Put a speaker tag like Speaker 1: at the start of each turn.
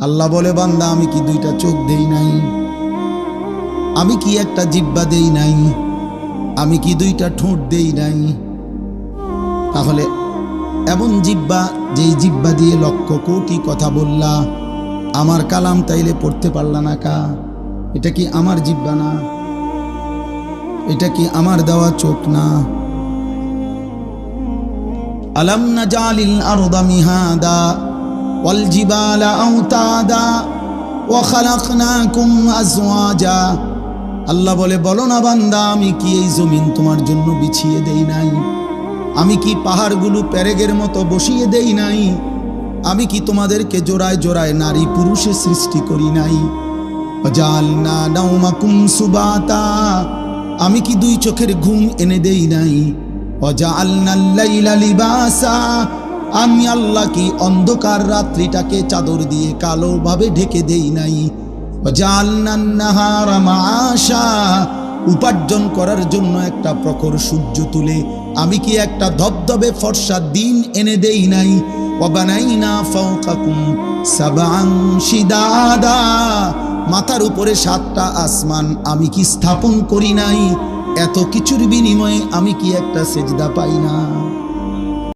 Speaker 1: আল্লাহ বলে, বান্দা, আমি কি দুইটা চোখ দেই নাই? আমি কি একটা জিব্বা দেই নাই? আমি কি দুইটা ঠোঁট দেই নাই? তাহলে এমন জিব্বা যেই জিব্বা দিয়ে লক্ষ কোটি কথা বললা, আমার কালাম তাইলে পড়তে পারলা না কা? এটা কি আমার জিব্বা না? এটা কি আমার দেওয়া চোখ না? আলম না জালিল আরদা মিহাদা? আউতাদা ওয়া খালাকনাকুম আজওয়াজা আল্লাহ বলে, বলো না বান্দা, আমি কি এই জমিন তোমার জন্য বিছিয়ে দেই নাই? আমি কি পাহাড়গুলো প্যারেগের মতো বসিয়ে দেই নাই? আমি কি তোমাদেরকে জোড়ায় জোড়ায় নারী পুরুষে সৃষ্টি করি নাই? জালনা নাউমাকুম সুবাতা। আমি কি দুই চোখের ঘুম এনে দেই নাই? অজালনাল্লাইলা লিবাসা। আমি আল্লাহ কি অন্ধকার রাত্রিটাকে চাদর দিয়ে কালোভাবে ঢেকে দেই নাই? উপার্জন করার জন্য একটা প্রখর সূর্য তুলে। আমি কি একটা ধবধবে ফর্সা দিন এনে দেই নাই? মাথার উপরে সাতটা আসমান আমি কি স্থাপন করি নাই? এত কিছুর বিনিময়ে আমি কি একটা সেজদা পাই না?